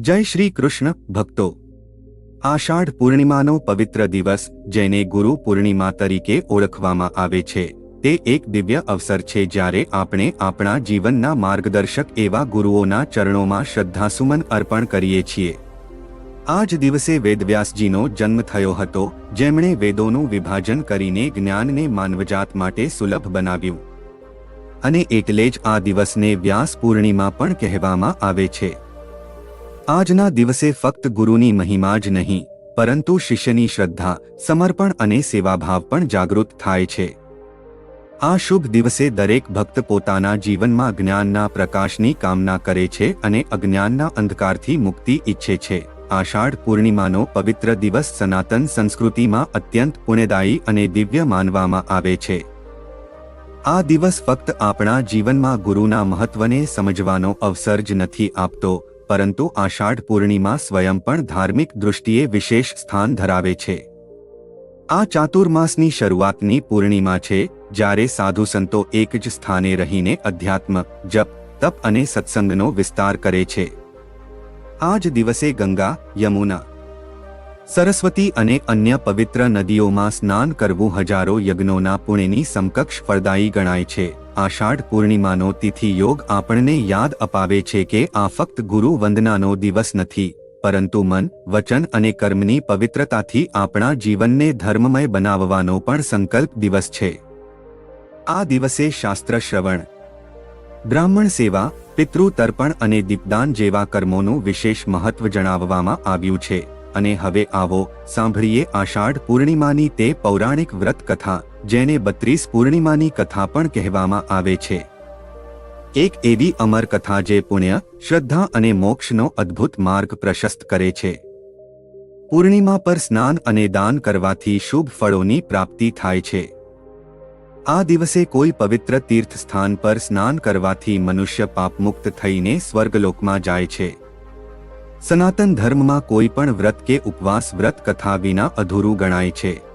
જય શ્રી કૃષ્ણ ભક્તો. આષાઢ પૂર્ણિમાનો પવિત્ર દિવસ, જેને ગુરુ પૂર્ણિમા તરીકે ઓળખવામાં આવે છે, તે એક દિવ્ય અવસર છે જ્યારે આપણે આપણા જીવનના માર્ગદર્શક એવા ગુરુઓના ચરણોમાં શ્રદ્ધાસુમન અર્પણ કરીએ છીએ. આ જ દિવસે વેદવ્યાસજીનો જન્મ થયો હતો, જેમણે વેદોનું વિભાજન કરીને જ્ઞાનને માનવજાત માટે સુલભ બનાવ્યું. અને એટલે જ આ દિવસને વ્યાસ પૂર્ણિમા પણ કહેવામાં આવે છે. આજના દિવસે ફક્ત ગુરુની મહિમા જ નહીં, પરંતુ શિષ્યની શ્રદ્ધા, સમર્પણ અને સેવાભાવ પણ જાગૃત થાય છે. આ શુભ દિવસે દરેક ભક્ત પોતાના જીવનમાં જ્ઞાનના પ્રકાશની કામના કરે છે અને અજ્ઞાનના અંધકારથી મુક્તિ ઈચ્છે છે. આષાઢ પૂર્ણિમાનો પવિત્ર દિવસ સનાતન સંસ્કૃતિમાં અત્યંત પુણ્યદાયી અને દિવ્ય માનવામાં આવે છે. આ દિવસ ફક્ત આપણા જીવનમાં ગુરુના મહત્વને સમજવાનો અવસર જ નથી આપતો પરંતુ આષાઢ પૂર્ણિમા સ્વયં પણ ધાર્મિક દૃષ્ટિએ વિશેષ સ્થાન ધરાવે છે. આ ચાતુર્માસની શરૂઆતની પૂર્ણિમા છે, જ્યારે સાધુ સંતો એક જ સ્થાને રહીને અધ્યાત્મ, જપ, તપ અને સત્સંગનો વિસ્તાર કરે છે. આ જ દિવસે ગંગા, યમુના, સરસ્વતી અને અન્ય પવિત્ર નદીઓમાં સ્નાન કરવું હજારો યજ્ઞોના પુણ્યની સમકક્ષ ફળદાયી ગણાય છે. આષાઢ પૂર્ણિમાનો તિથિ યોગ આપણને યાદ અપાવે છે કે આ ફક્ત ગુરુ વંદનાનો દિવસ નથી, પરંતુ મન, વચન અને કર્મની પવિત્રતાથી આપણા જીવનને ધર્મમય બનાવવાનો પણ સંકલ્પ દિવસ છે. આ દિવસે શાસ્ત્ર શ્રવણ, બ્રાહ્મણ સેવા પિતૃ તર્પણ અને દીપદાન જેવા કર્મોનું વિશેષ મહત્વ જણાવવામાં આવ્યું છે, અને હવે આવો, સાંભળીએ આષાઢ પૂર્ણિમાની તે પૌરાણિક વ્રત કથા જેને બત્રીસ પૂર્ણિમાની કથા પણ કહેવામાં આવે છે. એક એવી અમર કથા જે પુણ્ય, શ્રદ્ધા અને મોક્ષનો અદ્ભુત માર્ગ પ્રશસ્ત કરે છે. પૂર્ણિમા પર સ્નાન અને દાન કરવાથી શુભ ફળોની પ્રાપ્તિ થાય છે. આ દિવસે કોઈ પવિત્ર તીર્થ સ્થાન પર સ્નાન કરવાથી મનુષ્ય પાપમુક્ત થઈને સ્વર્ગલોકમાં જાય છે. સનાતન ધર્મમાં કોઈ પણ વ્રત કે ઉપવાસ વ્રત કથા વિના અધૂરું ગણાય છે.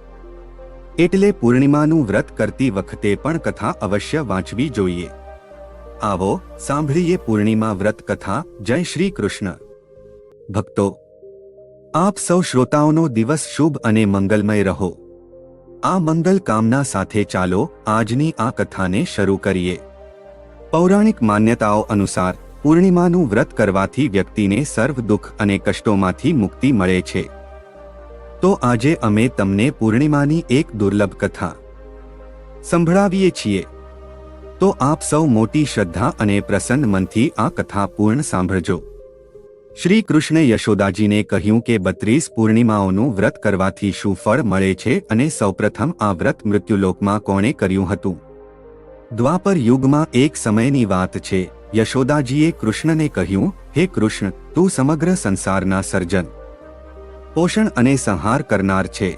એટલે પૂર્ણિમાનું વ્રત કરતી વખતે પણ કથા અવશ્ય વાંચવી જોઈએ. આવો સાંભળીએ પૂર્ણિમા વ્રત કથા. જય શ્રી કૃષ્ણ. ભક્તો, આપ સૌ શ્રોતાઓનો દિવસ શુભ અને મંગલમય રહો. આ મંગલ કામના સાથે ચાલો આજની આ કથાને શરૂ કરીએ. પૌરાણિક માન્યતાઓ અનુસાર પૂર્ણિમાનું વ્રત કરવાથી વ્યક્તિને સર્વ દુઃખ અને કષ્ટોમાંથી મુક્તિ મળે છે. તો આજે અમે તમને પૂર્ણિમાની એક દુર્લભ કથા સંભળાવીએ છીએ. તો આપ સૌ મોટી શ્રદ્ધા અને પ્રસન્ન મનથી આ કથા પૂર્ણ સાંભળજો. શ્રી કૃષ્ણે યશોદાજીને કહ્યું કે બત્રીસ પૂર્ણિમાઓનું વ્રત કરવાથી શું ફળ મળે છે અને સૌપ્રથમ આ વ્રત મૃત્યુલોકમાં કોણે કર્યું હતું? દ્વાપર યુગમાં એક સમયની વાત છે. યશોદાજીએ કૃષ્ણને કહ્યું, હે કૃષ્ણ, તું સમગ્ર સંસારના સર્જન પોષણ અને સંહાર કરનાર છે.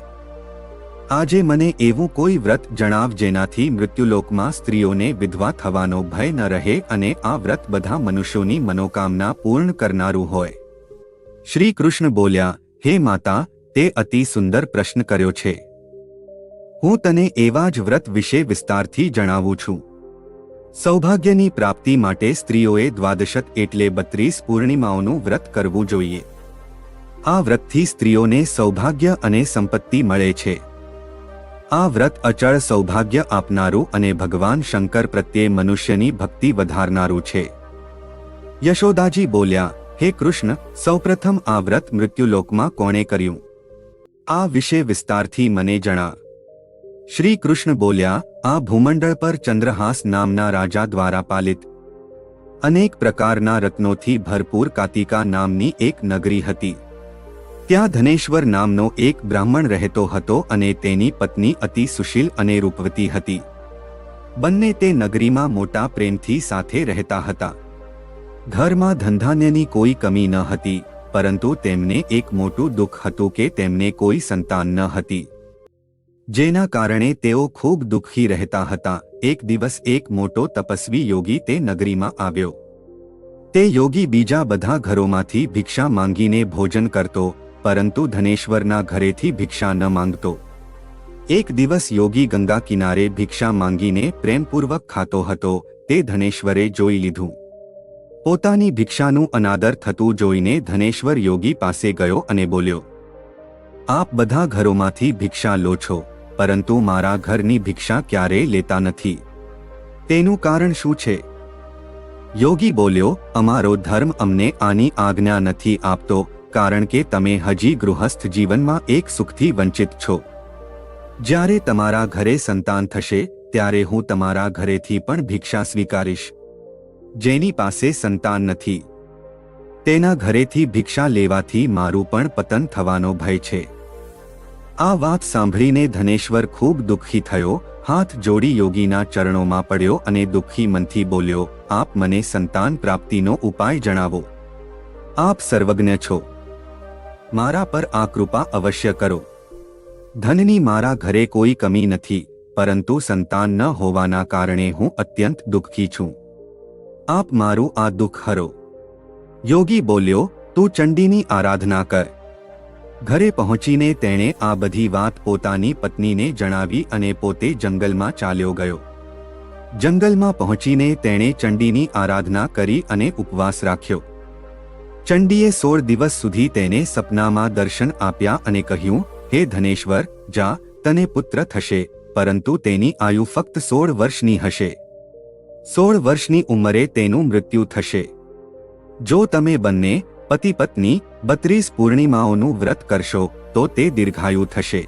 આજે મને એવું કોઈ વ્રત જણાવ જેનાથી મૃત્યુલોકમાં સ્ત્રીઓને વિધવા થવાનો ભય ન રહે અને આ વ્રત બધા મનુષ્યોની મનોકામના પૂર્ણ કરનારું હોય. શ્રી કૃષ્ણ બોલ્યા, હે માતા, તે અતિ સુંદર પ્રશ્ન કર્યો છે. હું તને એવા જ વ્રત વિશે વિસ્તારથી જણાવું છું. સૌભાગ્યની પ્રાપ્તિ માટે સ્ત્રીઓએ દ્વાદશત એટલે બત્રીસ પૂર્ણિમાઓનું વ્રત કરવું જોઈએ. આ વ્રતથી સ્ત્રીઓને સૌભાગ્ય અને સંપત્તિ મળે છે. આ વ્રત અચળ સૌભાગ્ય આપનારું અને ભગવાન શંકર પ્રત્યે મનુષ્યની ભક્તિ વધારનારું છે. યશોદાજી બોલ્યા, હે કૃષ્ણ, સૌપ્રથમ આ વ્રત મૃત્યુલોકમાં કોણે કર્યું? આ વિશે વિસ્તારથી મને જણા શ્રી કૃષ્ણ બોલ્યા, આ ભૂમંડળ પર ચંદ્રહાસ નામના રાજા દ્વારા પાલિત અનેક પ્રકારના રત્નોથી ભરપૂર કાતિકા નામની એક નગરી હતી. ત્યાં ધનેશ્વર નામનો એક બ્રાહ્મણ રહેતો હતો અને તેની પત્ની અતિ સુશીલ અને રૂપવતી હતી. બંને તે નગરીમાં મોટા પ્રેમથી સાથે રહેતા હતા. ઘરમાં ધંધાન્યની કોઈ કમી ન હતી, પરંતુ તેમને એક મોટું દુઃખ હતું કે તેમને કોઈ સંતાન ન હતી. જેના કારણે તેઓ ખૂબ દુઃખી રહેતા હતા. એક દિવસ એક મોટો તપસ્વી યોગી તે નગરીમાં આવ્યો. તે યોગી બીજા બધા ઘરોમાંથી ભિક્ષા માંગીને ભોજન કરતો પરંતુ ધનેશ્વરના ઘરેથી ભિક્ષા ન માંગતો. એક દિવસ યોગી ગંગા કિનારે ભિક્ષા માંગીને પ્રેમપૂર્વક ખાતો હતો, તે ધનેશ્વરે જોઈ લીધું. પોતાની ભિક્ષાનું અનાદર થતું જોઈને ધનેશ્વર યોગી પાસે ગયો અને બોલ્યો, આપ બધા ઘરોમાંથી ભિક્ષા લો છો, પરંતુ મારા ઘરની ભિક્ષા ક્યારેય લેતા નથી. તેનું કારણ શું છે? યોગી બોલ્યો, અમારો ધર્મ અમને આની આજ્ઞા નથી આપતો કારણ કે તમે હજી ગૃહસ્થ જીવનમાં એક સુખથી વંચિત છો. જ્યારે તમારા ઘરે સંતાન થશે, ત્યારે હું તમારા ઘરેથી પણ ભિક્ષા સ્વીકારીશ. જેની પાસે સંતાન નથી. તેના ઘરેથી ભિક્ષા લેવાથી મારું પણ પતન થવાનો ભય છે. આ વાત સાંભળીને ધનેશ્વર ખૂબ દુઃખી થયો, હાથ જોડી યોગીના ચરણોમાં પડ્યો અને દુઃખી મનથી બોલ્યો, આપ મને સંતાન પ્રાપ્તિનો ઉપાય જણાવો. આપ સર્વજ્ઞ છો. મારા પર આ કૃપા અવશ્ય કરો. ધનની મારા ઘરે કોઈ કમી નથી, પરંતુ સંતાન ન હોવાના કારણે હું અત્યંત દુઃખી છું. આપ મારું આ દુઃખ હરો. યોગી બોલ્યો, તું ચંડીની આરાધના કર. ઘરે પહોંચીને તેણે આ બધી વાત પોતાની પત્નીને જણાવી અને પોતે જંગલમાં ચાલ્યો ગયો. જંગલમાં પહોંચીને તેણે ચંડીની આરાધના કરી અને ઉપવાસ રાખ્યો. ચંડીએ સોળ દિવસ સુધી તેને સપનામાં દર્શન આપ્યા અને કહ્યું, હે ધનેશ્વર, જા, તને પુત્ર થશે, પરંતુ તેની આયુ ફક્ત સોળ વર્ષની હશે. સોળ વર્ષની ઉંમરે તેનું મૃત્યુ થશે. જો તમે બંને, પતિ પત્ની, બત્રીસ પૂર્ણિમાઓનું વ્રત કરશો, તો તે દીર્ઘાયુ થશે.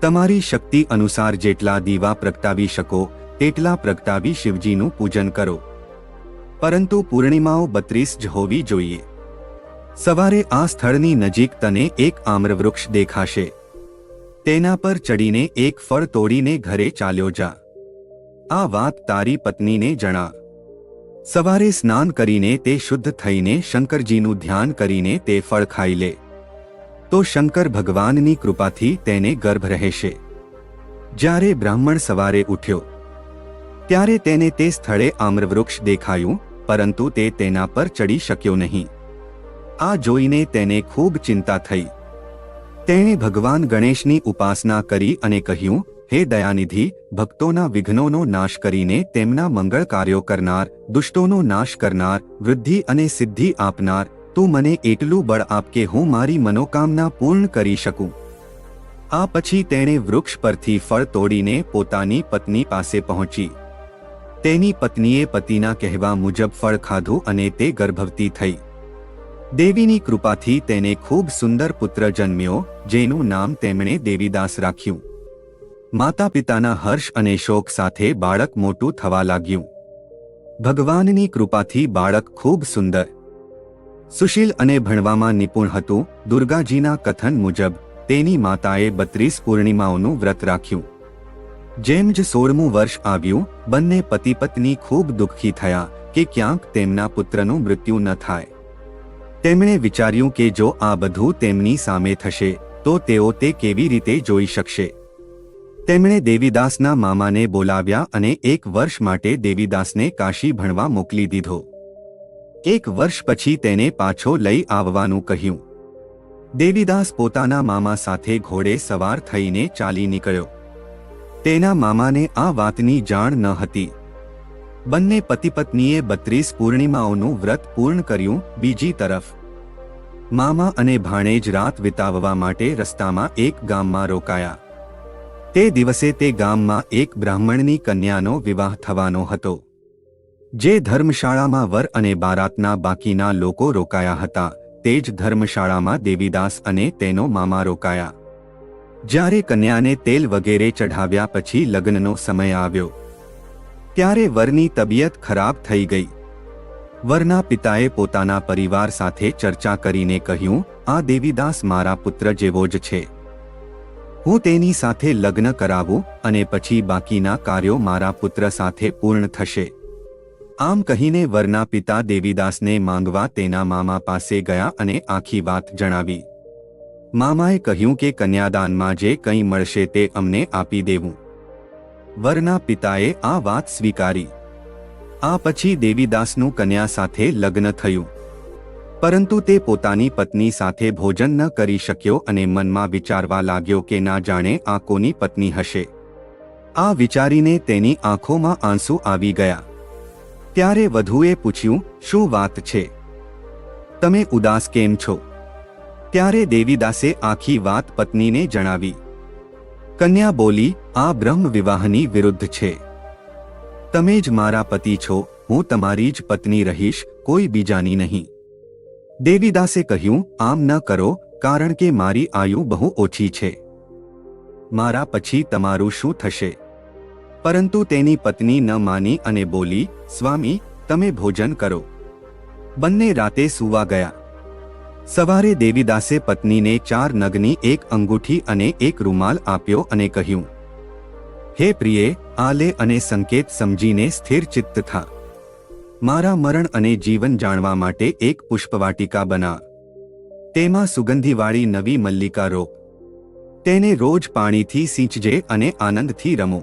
તમારી શક્તિ અનુસાર જેટલા દીવા પ્રગટાવી શકો, તેટલા પ્રગટાવી શિવજીનું પૂજન કરો. પરંતુ પૂર્ણિમાઓ બત્રીસ જ હોવી જોઈએ. સવારે આ સ્થળની નજીક તને એક આમ્રવૃક્ષ દેખાશે. તેના પર ચડીને એક ફળ તોડીને ઘરે ચાલ્યો જા. આ વાત તારી પત્નીને જણા. સવારે સ્નાન કરીને તે શુદ્ધ થઈને શંકરજીનું ધ્યાન કરીને તે ફળ ખાઈ લે. તો શંકર ભગવાનની કૃપાથી તેને ગર્ભ રહેશે. જ્યારે બ્રાહ્મણ સવારે ઉઠ્યો. ત્યારે તેને તે સ્થળે આમ્રવૃક્ષ દેખાયું, પરંતુ તે તેના પર ચડી શક્યો નહીં. આ જોઈને તેને ખૂબ ચિંતા થઈ. તેણે ભગવાન ગણેશની ઉપાસના કરી અને કહ્યું, હે દયાનિધિ, ભક્તોના વિઘ્નોનો નાશ કરીને તેમના મંગળ કાર્યો કરનાર, દુષ્ટોનો નાશ કરનાર, વૃદ્ધિ અને સિદ્ધિ આપનાર, તું મને એટલું બળ આપ કે હું મારી મનોકામના પૂર્ણ કરી શકું. આ પછી તેણે વૃક્ષ પરથી ફળ તોડીને પોતાની પત્ની પાસે પહોંચી. તેની પત્નીએ પતિના કહેવા મુજબ ફળ ખાધું અને તે ગર્ભવતી થઈ. દેવીની કૃપાથી તેને ખૂબ સુંદર પુત્ર જન્મ્યો, જેનું નામ તેમણે દેવીદાસ રાખ્યું. માતા પિતાના હર્ષ અને શોક સાથે બાળક મોટું થવા લાગ્યું. ભગવાનની કૃપાથી બાળક ખૂબ સુંદર. સુશીલ અને ભણવામાં નિપુણ હતું, દુર્ગાજીના કથન મુજબ, તેની માતાએ બત્રીસ પૂર્ણિમાઓનું વ્રત રાખ્યું. જેમ જ સોળમું વર્ષ આવ્યું, બંને પતિ પત્ની ખૂબ દુઃખી થયા, કે ક્યાંક તેમના પુત્રનું મૃત્યુ ન થાય. તેમણે વિચાર્યું કે જો આ બધું તેમની સામે થશે, તો તેઓ તે કેવી રીતે જોઈ શકશે? તેમણે દેવીદાસના મામાને બોલાવ્યા અને એક વર્ષ માટે દેવીદાસને કાશી ભણવા મોકલી દીધો. એક વર્ષ પછી તેને પાછો લઈ આવવાનું કહ્યું. દેવીદાસ પોતાના મામા સાથે ઘોડે સવાર થઈને ચાલી નીકળ્યો. તેના મામાને આ વાતની જાણ ન હતી. બંને પતિપત્નીએ બત્રીસ પૂર્ણિમાઓનું વ્રત પૂર્ણ કર્યું બીજી તરફ. મામા અને ભાણેજ રાત વિતાવવા માટે રસ્તામાં એક ગામમાં રોકાયા. તે દિવસે તે ગામમાં એક બ્રાહ્મણની કન્યાનો વિવાહ થવાનો હતો. જે ધર્મશાળામાં વર અને બારાતના બાકીના લોકો રોકાયા હતા, તે જ ધર્મશાળામાં દેવીદાસ અને તેનો મામા રોકાયા. જ્યારે કન્યાને તેલ વગેરે ચઢાવ્યા પછી લગ્નનો સમય આવ્યો. ત્યારે વરની તબિયત ખરાબ થઈ ગઈ. વરના પિતાએ પોતાના પરિવાર સાથે ચર્ચા કરીને કહ્યું, આ દેવીદાસ મારા પુત્ર જેવો જ છે. હું તેની સાથે લગ્ન કરાવું અને પછી બાકીના કાર્યો મારા પુત્ર સાથે પૂર્ણ થશે. આમ કહીને વરના પિતા દેવીદાસને માંગવા તેના મામા પાસે ગયા અને આખી વાત જણાવી. મામાએ કહ્યું કે કન્યાદાનમાં જે કંઈ મળશે તે અમને આપી દેવું. વરના પિતાએ આ વાત સ્વીકારી. આ પછી દેવીદાસનું કન્યા સાથે લગ્ન થયું. પરંતુ તે પોતાની પત્ની સાથે ભોજન ન કરી શક્યો અને મનમાં વિચારવા લાગ્યો કે ના જાણે આ કોની પત્ની હશે. આ વિચારીને તેની આંખોમાં આંસુ આવી ગયા. ત્યારે વધુએ પૂછ્યું, શું વાત છે? તમે ઉદાસ કેમ છો? ત્યારે દેવીદાસે આખી વાત પત્નીને જણાવી. કન્યા બોલી, આ બ્રહ્મ વિવાહની વિરુદ્ધ છે. તમે જ મારા પતિ છો, હું તમારી જ પત્ની રહીશ, કોઈ બીજાની નહીં. દેવીદાસે કહ્યું, આમ ન કરો, કારણ કે મારી આયુ બહુ ઓછી છે. મારા પછી તમારું શું થશે? પરંતુ તેની પત્ની ન માની અને બોલી, સ્વામી, તમે ભોજન કરો. બંને રાતે સૂવા ગયા. સવારે દેવીદાસે પત્નીને ચાર નગની એક અંગૂઠી અને એક રૂમાલ આપ્યો અને કહ્યું હે પ્રિયે, આ લે અને સંકેત સમજીને સ્થિર ચિત્ત થા. મારા મરણ અને જીવન જાણવા માટે એક પુષ્પવાટિકા બના. તેમાં સુગંધીવાળી નવી મલ્લિકા રોપ તેને રોજ પાણીથી સિંચજે અને આનંદથી રમો.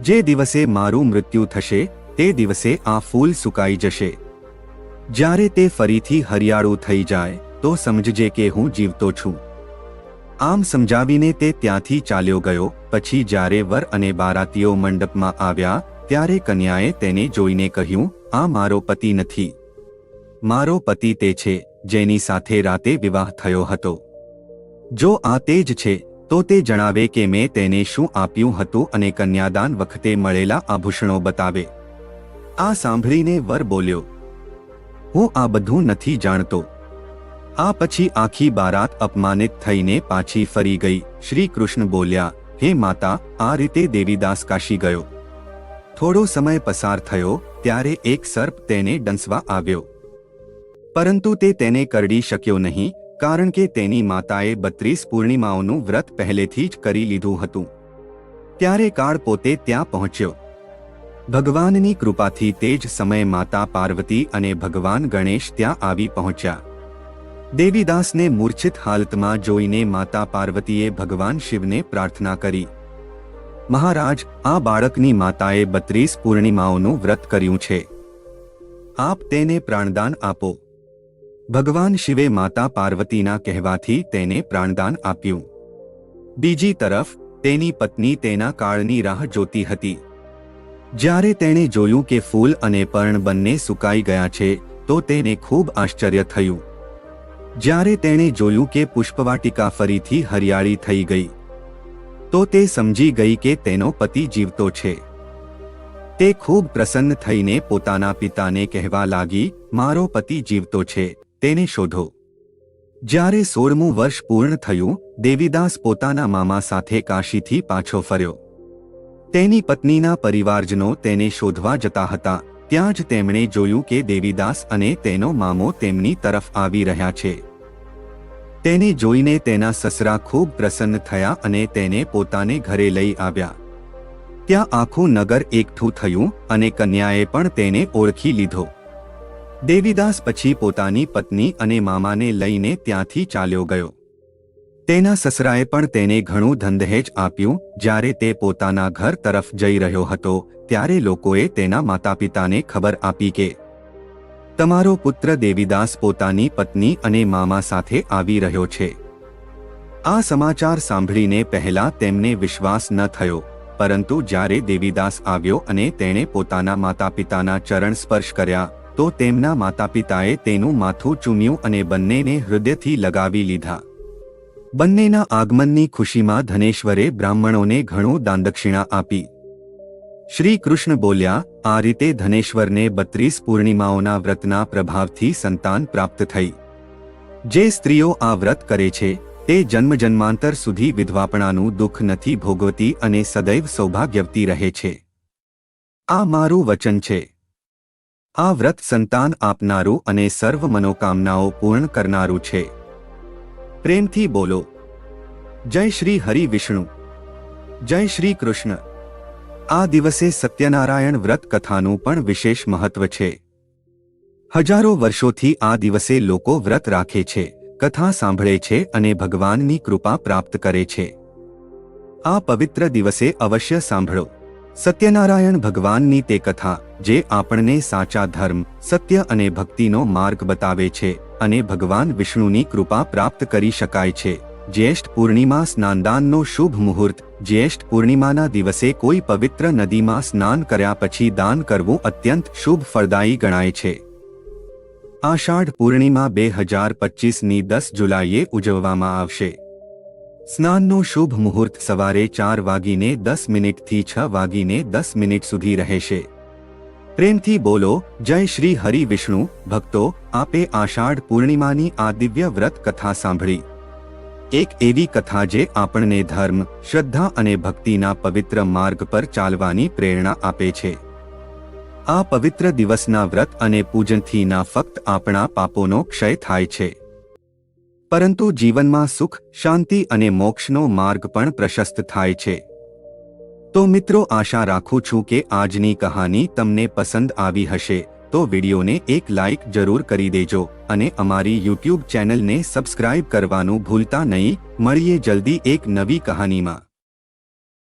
જે દિવસે મારું મૃત્યુ થશે, તે દિવસે આ ફૂલ સુકાઈ જશે. જ્યારે તે ફરીથી હરિયાળું થઈ જાય, તો સમજજે કે હું જીવતો છું. આમ સમજાવીને તે ત્યાંથી ચાલ્યો ગયો. પછી જ્યારે વર અને બારાતીઓ મંડપમાં આવ્યા, ત્યારે કન્યાએ તેને જોઈને કહ્યું, આ મારો પતિ નથી. મારો પતિ તે છે, જેની સાથે રાતે વિવાહ થયો હતો. જો આ તે જ છે, તો તે જણાવે કે મેં તેને શું આપ્યું હતું અને કન્યાદાન વખતે મળેલા આભૂષણો બતાવે. આ સાંભળીને વર બોલ્યો, હું આ બધું નથી જાણતો. આ પછી આખી બારાત અપમાનિત થઈને પાછી ફરી ગઈ. શ્રી કૃષ્ણ બોલ્યા, હે માતા, આ રીતે દેવીદાસ કાશી ગયો. થોડો સમય પસાર થયો, ત્યારે એક સર્પ તેને ડંસવા આવ્યો. પરંતુ તે તેને કરડી શક્યો નહીં, કારણ કે તેની માતાએ બત્રીસ પૂર્ણિમાઓનું વ્રત પહેલેથી જ કરી લીધું હતું. ત્યારે કાળ પોતે ત્યાં પહોંચ્યો. ભગવાનની કૃપાથી તે જ સમયે માતા પાર્વતી અને ભગવાન ગણેશ ત્યાં આવી પહોંચ્યા. દેવીદાસને મૂર્છિત હાલતમાં જોઈને માતા પાર્વતીએ ભગવાન શિવને પ્રાર્થના કરી. મહારાજ, આ બાળકની માતાએ બત્રીસ પૂર્ણિમાઓનું વ્રત કર્યું છે. આપ તેને પ્રાણદાન આપો. ભગવાન શિવે માતા પાર્વતીના કહેવાથી તેને પ્રાણદાન આપ્યું. બીજી તરફ, તેની પત્ની તેના કાળની રાહ જોતી હતી. જ્યારે તેણે જોયું કે ફૂલ અને પર્ણ બંને સુકાઈ ગયા છે, તો તેને ખૂબ આશ્ચર્ય થયું. જ્યારે તેણે જોયું કે પુષ્પવાટિકા ફરીથી હરિયાળી થઈ ગઈ, તો તે સમજી ગઈ કે તેનો પતિ જીવતો છે. તે ખૂબ પ્રસન્ન થઈને પોતાના પિતાને કહેવા લાગી, મારો પતિ જીવતો છે, તેને શોધો. જ્યારે સોળમું વર્ષ પૂર્ણ થયું, દેવીદાસ પોતાના મામા સાથે કાશીથી પાછો ફર્યો. તેની પત્નીના પરિવારજનો તેને શોધવા જતા હતા. ત્યાં જ તેમણે જોયું કે દેવીદાસ અને તેનો મામો તેમની તરફ આવી રહ્યા છે. તેને જોઈને તેના સસરા ખૂબ પ્રસન્ન થયા અને તેને પોતાને ઘરે લઈ આવ્યા. ત્યાં આખું નગર એકઠું થયું અને કન્યાએ પણ તેને ઓળખી લીધો. દેવીદાસ પછી પોતાની પત્ની અને મામાને લઈને ત્યાંથી ચાલ્યો ગયો. તેના સસરાએ પણ તેને ઘણું ધંધહેજ આપ્યું. જ્યારે તે પોતાના ઘર તરફ જઈ રહ્યો હતો, ત્યારે લોકોએ તેના માતાપિતાને ખબર આપી કે તમારો પુત્ર દેવીદાસ પોતાની પત્ની અને મામા સાથે આવી રહ્યો છે. આ સમાચાર સાંભળીને પહેલા તેમને વિશ્વાસ ન થયો, પરંતુ જ્યારે દેવીદાસ આવ્યો અને તેણે પોતાના માતાપિતાના ચરણ સ્પર્શ કર્યા, તો તેમના માતાપિતાએ તેનું માથું ચૂમ્યું અને બંનેને હૃદયથી લગાવી લીધા. બંનેના આગમનની ખુશીમાં ધનેશ્વરે બ્રાહ્મણોને ઘણું દાનદક્ષિણા આપી. શ્રી કૃષ્ણ બોલ્યા, આ રીતે ધનેશ્વરને બત્રીસ પૂર્ણિમાઓના વ્રતના પ્રભાવથી સંતાન પ્રાપ્ત થઈ. જે સ્ત્રીઓ આ વ્રત કરે છે, તે જન્મ જન્માંતર સુધી વિધવાપણાનું દુઃખ નથી ભોગવતી અને સદૈવ સૌભાગ્યવતી રહે છે. આ મારું વચન છે. આ વ્રત સંતાન આપનારું અને સર્વ મનોકામનાઓ પૂર્ણ કરનારું છે. પ્રેમથી બોલો. જય શ્રી હરિ વિષ્ણુ. જય શ્રી કૃષ્ણ. આ દિવસે સત્યનારાયણ વ્રત કથાનું પણ વિશેષ મહત્વ છે. હજારો વર્ષોથી આ દિવસે લોકો વ્રત રાખે છે, કથા સાંભળે છે અને ભગવાનની કૃપા પ્રાપ્ત કરે છે. આ પવિત્ર દિવસે અવશ્ય સાંભળો. સત્યનારાયણ ભગવાનની તે કથા, જે આપણને સાચા ધર્મ, સત્ય અને ભક્તિનો માર્ગ બતાવે છે. અને ભગવાન વિષ્ણુની કૃપા પ્રાપ્ત કરી શકાય છે. જ્યેષ્ઠ પૂર્ણિમા સ્નાનદાનનો શુભ મુહૂર્ત. જ્યેષ્ઠ પૂર્ણિમાના દિવસે કોઈ પવિત્ર નદીમાં સ્નાન કર્યા પછી દાન કરવું અત્યંત શુભ ફળદાયી ગણાય છે. આષાઢ પૂર્ણિમા બે હજાર પચીસની દસ જુલાઈએ ઉજવવામાં આવશે. સ્નાનનો શુભ મુહૂર્ત સવારે ચાર વાગીને દસ મિનિટથી છ વાગીને દસ મિનિટ સુધી રહેશે. પ્રેમથી બોલો, જય શ્રી હરિ વિષ્ણુ, ભક્તો, આપે આષાઢ પૂર્ણિમાની આ દિવ્ય વ્રત કથા સાંભળી. એક એવી કથા જે આપણને ધર્મ, શ્રદ્ધા અને ભક્તિના પવિત્ર માર્ગ પર ચાલવાની પ્રેરણા આપે છે. આ પવિત્ર દિવસના વ્રત અને પૂજનથી ના ફક્ત આપણા પાપોનો ક્ષય થાય છે. પરંતુ જીવનમાં સુખ, શાંતિ અને મોક્ષનો માર્ગ પણ પ્રશસ્ત થાય છે. તો મિત્રો આશા રાખું છું કે આજની કહાની તમને પસંદ આવી હશે, તો વિડીયોને એક લાઇક જરૂર કરી દેજો અને અમારી યુટ્યુબ ચેનલને સબસ્ક્રાઇબ કરવાનું ભૂલતા નહીં, મળીએ જલ્દી એક નવી કહાનીમાં.